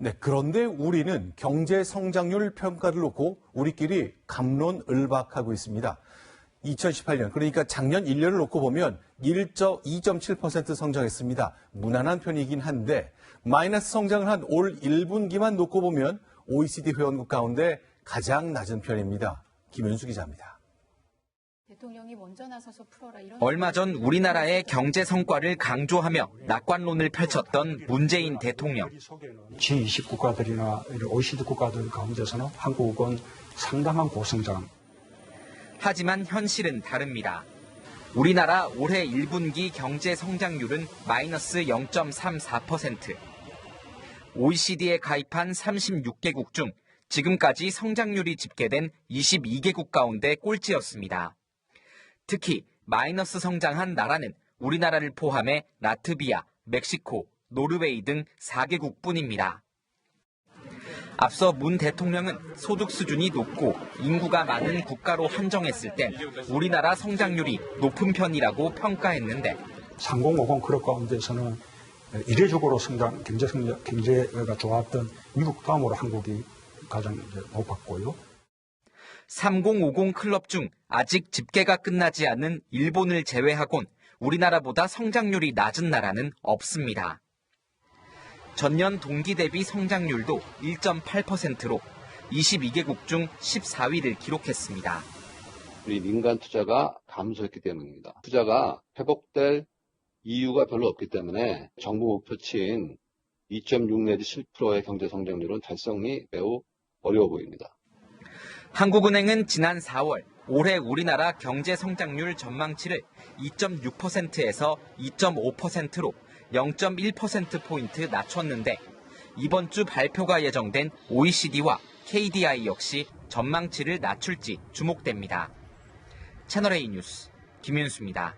네, 그런데 우리는 경제 성장률 평가를 놓고 우리끼리 감론을박하고 있습니다. 2018년, 그러니까 작년 1년을 놓고 보면 1.2.7% 성장했습니다. 무난한 편이긴 한데 마이너스 성장을 한 올 1분기만 놓고 보면 OECD 회원국 가운데 가장 낮은 편입니다. 김윤수 기자입니다. 얼마 전 우리나라의 경제 성과를 강조하며 낙관론을 펼쳤던 문재인 대통령. G20 국가들이나 OECD 국가들 가운데서는 한국은 상당한 고성장, 하지만 현실은 다릅니다. 우리나라 올해 1분기 경제 성장률은 마이너스 0.34%. OECD에 가입한 36개국 중 지금까지 성장률이 집계된 22개국 가운데 꼴찌였습니다. 특히 마이너스 성장한 나라는 우리나라를 포함해 라트비아, 멕시코, 노르웨이 등 4개국 뿐입니다. 앞서 문 대통령은 소득 수준이 높고 인구가 많은 국가로 한정했을 땐 우리나라 성장률이 높은 편이라고 평가했는데 3050 클럽 가운데서는 이례적으로 성장, 경제 성장, 경제가 좋았던 미국 다음으로 한국이 가장 높았고요. 3050 클럽 중 아직 집계가 끝나지 않은 일본을 제외하곤 우리나라보다 성장률이 낮은 나라는 없습니다. 전년 동기 대비 성장률도 1.8%로 22개국 중 14위를 기록했습니다. 우리 민간 투자가 감소했기 때문입니다. 투자가 회복될 이유가 별로 없기 때문에 정부 목표치인 2.6 내지 7%의 경제 성장률은 달성이 매우 어려워 보입니다. 한국은행은 지난 4월 올해 우리나라 경제 성장률 전망치를 2.6%에서 2.5%로 0.1%포인트 낮췄는데 이번 주 발표가 예정된 OECD와 KDI 역시 전망치를 낮출지 주목됩니다. 채널A 뉴스 김윤수입니다.